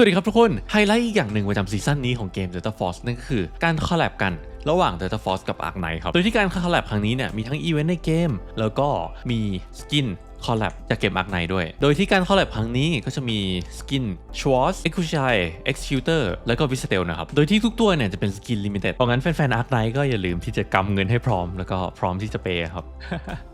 สวัสดีครับทุกคน ไฮไลท์อีกอย่างหนึ่งประจำซีซั่นนี้ของเกม Delta Force นั่นก็คือการคอลแลบกันระหว่าง Delta Force กับ Ark Knight ครับ โดยที่การคอลแลบครั้งนี้เนี่ยมีทั้งอีเวนต์ในเกม แล้วก็มีสกินคอลแลบจากเกม Ark Knight ด้วย โดยที่การคอลแลบครั้งนี้ก็จะมีสกิน Schwarz e x e c u t i Executor แล้วก็ v i s t e l นะครับ โดยที่ทุกตัวเนี่ยจะเป็นสกินลิมิเต็ดเพราะงั้นแฟนๆ Ark Knight ก็อย่าลืมที่จะกำเงินให้พร้อมแล้วก็พร้อมที่จะเปย์ครับ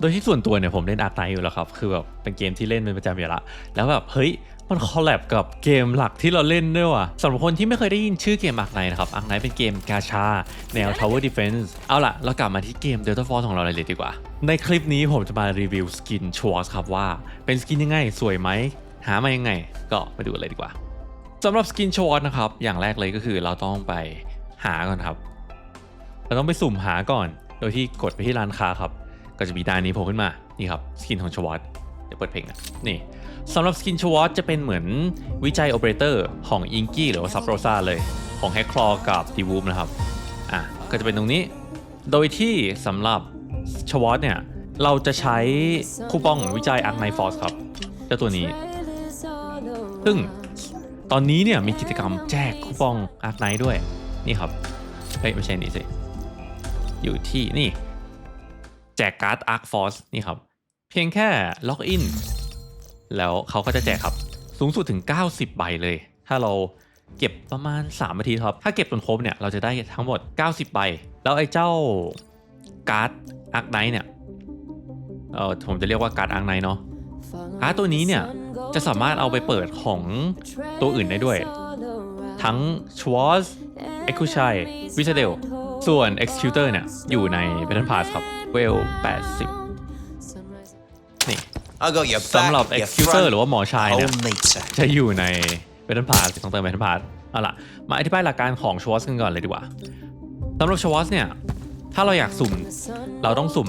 โดยที่ส่วนตัวเนี่ยผมเล่น Ark Knight อยู่แล้วครับ คือแบบเป็นเกมที่เล่นเป็นประจำอยู่ละ แล้วแบบเฮ้ย มันคอลแลบกับเกมหลักที่เราเล่นด้วยว่ะสำหรับคนที่ไม่เคยได้ยินชื่อเกม Ark Knight นะครับ Ark Knight เป็นเกมกาชา แนว Tower Defense เอาล่ะ เรากลับมาที่เกม Delta Force ของเราเลยดีกว่า ในคลิปนี้ผมจะมารีวิวสกินชวอสครับว่า เป็นสกินยังไง สวยไหม หามายังไง ก็มาดูกันเลยดีกว่าสำหรับสกินชวอสนะครับ อย่างแรกเลยก็คือเราต้องไปหาก่อนครับ เราต้องไปสุ่มหาก่อน โดยที่กดไปที่ร้านค้าครับ ก็จะมีด้านนี้โผล่ขึ้นมา นี่ครับ สกินของชวอตเดี๋ยวเปิดเพลงนะนี่ สำหรับสกินชวอตจะเป็นเหมือนวิจัยโอเปอเรเตอร์ของอิงกี้หรือว่าซับโรซาเลย ของแฮกคลอกับดีวูมนะครับ อะ ก็จะเป็นตรงนี้ โดยที่สำหรับชวอตเนี่ย เราจะใช้คูปองวิจัยอาร์ n ไนฟอร์สครับเจ้าตัวนี้ ซึ่งตอนนี้เนี่ยมีกิจกรรมแจกคูปองอาร์ n ไนด้วย นี่ครับ เฮ้ย ไม่ใช่นี่สิ อยู่ที่นี่ แจกการ์ด Arc Force นี่ครับ เพียงแค่ล็อกอิน แล้วเขาก็จะแจกครับ สูงสุดถึง 90 ใบเลย ถ้าเราเก็บประมาณ 3 นาทีครับ ถ้าเก็บจนครบเนี่ยเราจะได้ทั้งหมด 90 ใบ แล้วไอ้เจ้าการ์ด Arc Knight เนี่ยเออผมจะเรียกว่าการ์ด Arc Knight เนาะการ์ดตัวนี้เนี่ยจะสามารถเอาไปเปิดของตัวอื่นได้ด้วย ทั้ง Schwartz e x c u s h i v i s a d e l ส่วน Executor เนี่ยอยู่ใน Battle Pass ครับเวล80 นี่ สำหรับ back, your Executor front, หรือว่าหมอชายเนี่ย whole meter. จะอยู่ใน Battle Pass ต้องเติม Battle Pass เอาล่ะ มาอธิบายหลักการของ Schwartz กันก่อนเลยดีกว่าสำหรับ Schwartz เนี่ย ถ้าเราอยากสุ่ม เราต้องสุ่ม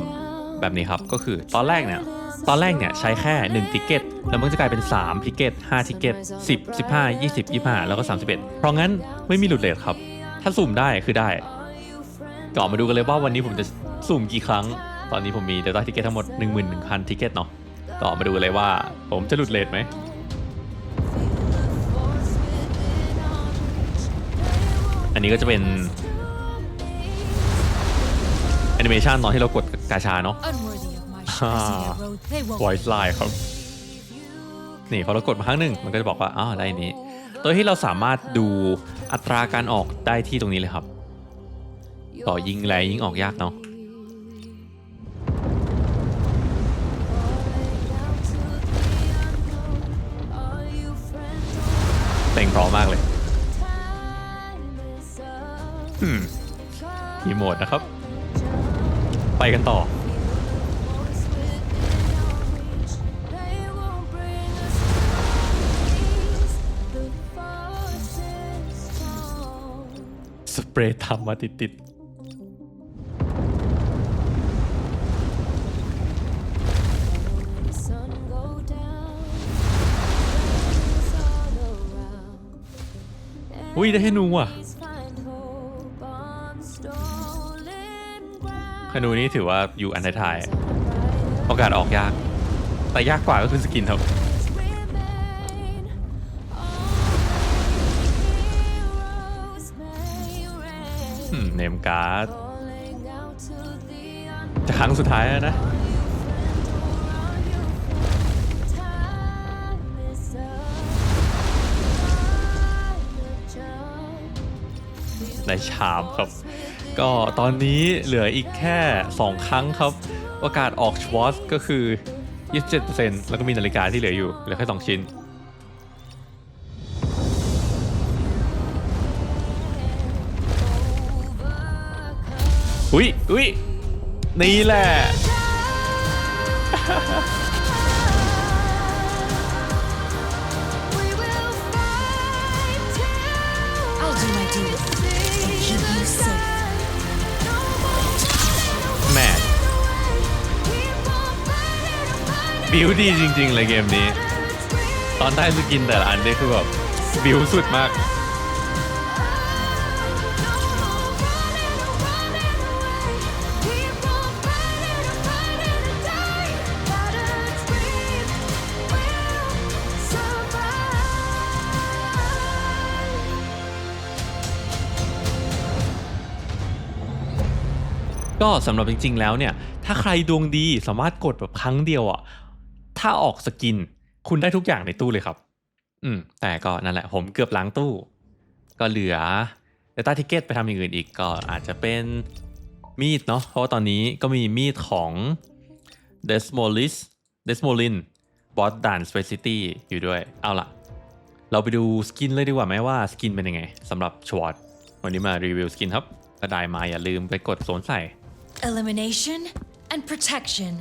แบบนี้ครับ ก็คือตอนแรกเนี่ย ตอนแรกเนี่ยใช้แค่1ติเกตแล้วมันก็จะกลายเป็น3ติเกต5ติเกต10 15 20 25 แล้วก็ 31 เพราะงั้นไม่มีหลุดเลทครับ ถ้าสุ่มได้คือได้ก็มาดูกันเลยว่าวันนี้ผมจะสุ่มกี่ครั้ง ตอนนี้ผมมี Delta ติเกตทั้งหมด 11,000ติเกตเนาะ ก็มาดูกันเลยว่า ผมจะหลุดเลทไหมอันนี้ก็จะเป็นแอนิเมชันตอนที่เรากดกาชาเนาะ Unworthy of my Ah. Shazia road, they won't. voice line ครับ นี่พอเรากดมาครั้งหนึ่งมันก็จะบอกว่า อ้าวได้นี้โดยที่เราสามารถดูอัตราการออกได้ที่ตรงนี้เลยครับ ต่อยิงแรงยิงออกยากเนาะ เต็งพร้อมมากเลยอืมรีโมทนะครับ ไปกันต่อ สเปรย์ทำมาติดติดๆ อุ้ยได้ให้หนูอะขนูนี้ถือว่าอยู่อันท้ายๆโอกาสออกยาก แต่ยากกว่าก็คือสกินครับอืมเนมการ์ดจะครั้งสุดท้ายแล้วนะ ในชามครับ ก็ตอนนี้เหลืออีกแค่ 2 ครั้งครับโอกาสออกชวอตก็คือ 27%แล้วก็มีนาฬิกาที่เหลืออยู่เหลือแค่ 2 ชิ้นอุ้ยอุ้ยนี่แหละ แม่บิวดีจริง ๆ เลยเกมนี้ ตอนได้สกินแต่ละอันนี่คือแบบบิวสุดมาก ก็สำหรับจริง ๆ แล้วเนี่ย ถ้าใครดวงดีสามารถกดแบบครั้งเดียวอะ ถ้าออกสกิน คุณได้ทุกอย่างในตู้เลยครับ อืม แต่ก็นั่นแหละ ผมเกือบล้างตู้ ก็เหลือ Data Ticket ไปทำอย่างอื่นอีกก็อาจจะเป็นมีดเนาะ เพราะว่าตอนนี้ก็มีมีดของ Desmolis Desmolin Boss ด่าน Space City อยู่ด้วย เอาล่ะ เราไปดูสกินเลยดีกว่าไหมว่าสกินเป็นยังไงสำหรับชวอตวันนี้มารีวิวสกินครับถ้าได้มาอย่าลืมไปกดโซนใส่ Elimination and protection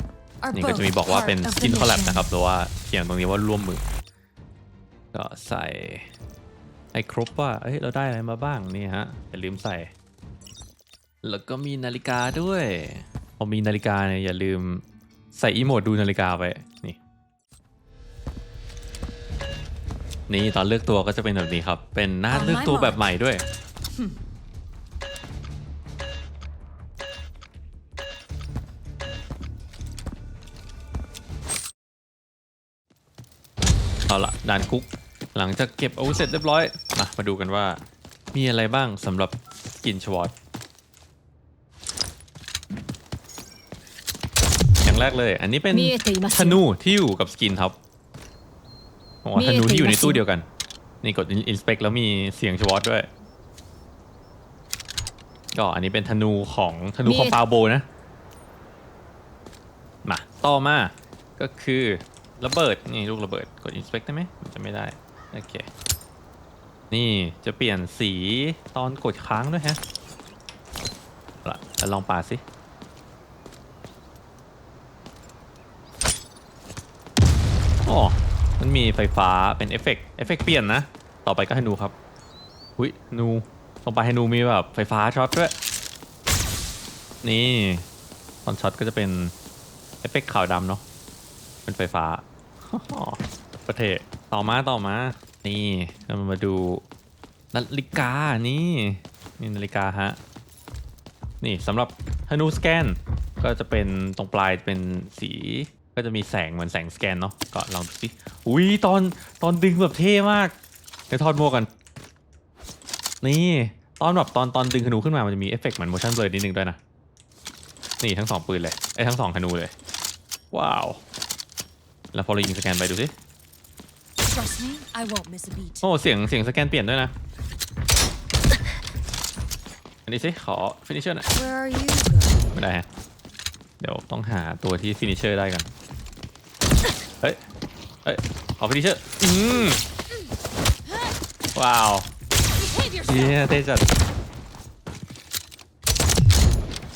are นี่ก็ both จะมีบอกว่า part เป็น of ส the กินคอลแลบ mission. นะครับหรือว่าเขียนตรงนี้ว่าร่วมมือ ก็ใส่ให้ครบว่าเอ้ยเราได้อะไรมาบ้างนี่ฮะอย่าลืมใส่ แล้วก็มีนาฬิกาด้วยพอมีนาฬิกาเนี่ยอย่าลืมใส่อีโมดดูนาฬิกาไปนี่นี่ตอนเลือกตัวก็จะเป็นแบบนี้ครับ เป็นหน้า On my เลือกตัวแบบ mark. ใหม่ด้วย เอาละด่านคุก หลังจากเก็บอาวุธเสร็จเรียบร้อยมามาดูกันว่า มีอะไรบ้างสำหรับสกินชวอตอย่างแรกเลย อันนี้เป็นธนูที่อยู่กับสกินครับอ๋ธนูที่อยู่ในตู้เดียวกัน นี่กดอินสเปกแล้วมีเสียงชวอตด้วย ก็อันนี้เป็นธนูของธนูของฟาโบนะ มา ต่อมาก็คือ ระเบิด นี่ลูกระเบิด กด inspect ได้ไหมมันจะไม่ได้ โอเค นี่จะเปลี่ยนสีตอนกดค้างด้วยฮะละลองปาสิอ๋อมันมีไฟฟ้าเป็นเอฟเฟกต์เอฟเฟกต์เปลี่ยนนะ ต่อไปก็ให้นูครับ อุ้ยนูลงไปให้นูมีแบบไฟฟ้าช็อตด้วย นี่ ตอนช็อตก็จะเป็นเอฟเฟกต์ขาวดำเนาะ เป็นไฟฟ้า ประเทศต่อมาต่อมา นี่เรามาดูนาฬิกานี่นี่นาฬิกาฮะ นี่สำหรับธนูสแกน ก็จะเป็นตรงปลายเป็นสีก็จะมีแสงเหมือนแสงสแกนเนาะก็ลองดูสิอุ้ยตอนตอนดึงแบบเท่มากเดี๋ยวทอดหมวกกัน นี่ตอนแบบตอนตอนดึงธนูขึ้นมามันจะมีเอฟเฟกต์เหมือน motion blur นิดนึงด้วยนะ นี่ทั้งสองปืนเลยไอ้ทั้งสองธนูเลย ว้าว แล้วพอเรายิงสแกนไปดูสิ Trust me, I won't miss a beat. โอ้เสียงเสียงสแกนเปลี่ยนด้วยนะ อันนี้สิ ขอฟินิชเชอร์หน่อย Where are you going? ไม่ได้ฮะ เดี๋ยวต้องหาตัวที่ฟินิชเชอร์ได้กัน เฮ้ย เฮ้ย ขอฟินิชเชอร์ อืมว้าว Behave เย้ yourself. เท่จัด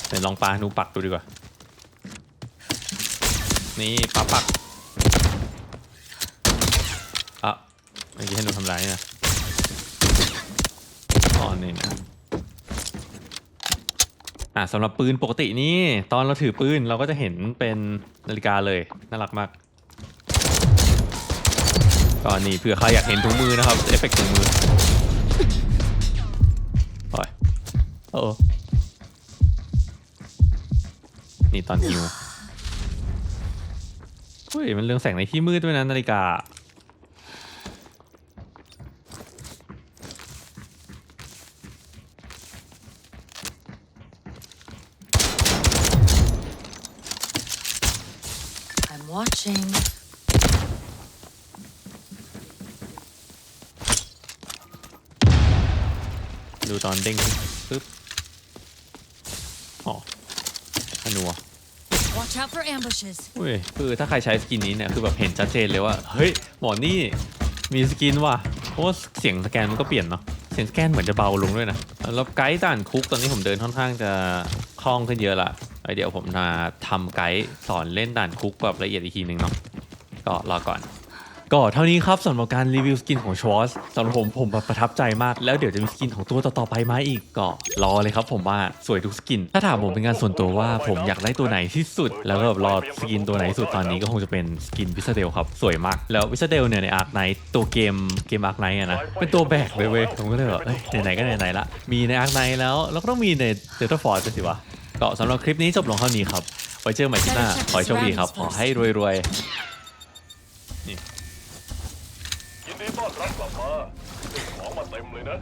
เดี๋ยวลองปลาหนูปักดูดีกว่า นี่ปลาปัก อะ เมื่อกี้ให้หนูทำร้ายนะออนี่นะอะสำหรับปืนปกตินี่ตอนเราถือปืนเราก็จะเห็นเป็นนาฬิกาเลยน่ารักมากก็นี่เผื่อใครอยากเห็นถุงมือนะครับเอฟเฟกต์ถุงมือโอ้ยโอ้นี่ตอนฮิวเฮ้ยมันเรืองแสงในที่มืดด้วยนะนาฬิกา watching. ดูตอนเด้งปึ๊บอ๋ออนัว Watch out for ambushes. เว้ยคือถ้าใครใช้สกินนี้เนี่ยคือแบบเห็นชัดเจนเลยว่า เฮ้ย หมอนี่มีสกินว่ะเพราะว่าเสียงสแกนมันก็เปลี่ยนเนาะเสียงสแกนเหมือนจะเบาลงด้วยนะแล้วไกด์ด่านคุกตอนนี้ผมเดินค่อนข้างจะคล่องขึ้นเยอะละไว้ เดี๋ยวผมมาทำไกด์สอนเล่นด่านคุกแบบละเอียดอีกทีหนึ่งเนาะก็รอก่อน ก็เท่านี้ครับสำหรับการรีวิวสกินของชวอสสำหรับผมผมแบบประทับใจมาก แล้วเดี๋ยวจะมีสกินของตัวต่อๆไปมาอีกก็รอเลยครับผมว่าสวยทุกสกิน ถ้าถามผมเป็นการส่วนตัวว่าผมอยากได้ตัวไหนที่สุด แล้วก็แบบรอสกินตัวไหนที่สุดตอนนี้ก็คงจะเป็นสกินวิสเดลครับสวยมาก แล้ววิสเดลเนี่ยในอาร์คไนท์ตัวเกมเกมอาร์คไนท์อะนะเป็นตัวแบกเลยเว้ยผมก็เลยแบบเอ้ยไหนๆก็ไหนๆละมีในอาร์คไนท์แล้วแล้วก็ต้องมีในเดลต้าฟอร์ดสิวะ ก็สำหรับคลิปนี้จบลงเท่านี้ครับ ไว้เจอกันใหม่ที่หน้า ขอให้โชคดีครับ ขอให้รวยๆยินดีต้อนรับกลับมาของมาเต็มเลยนะ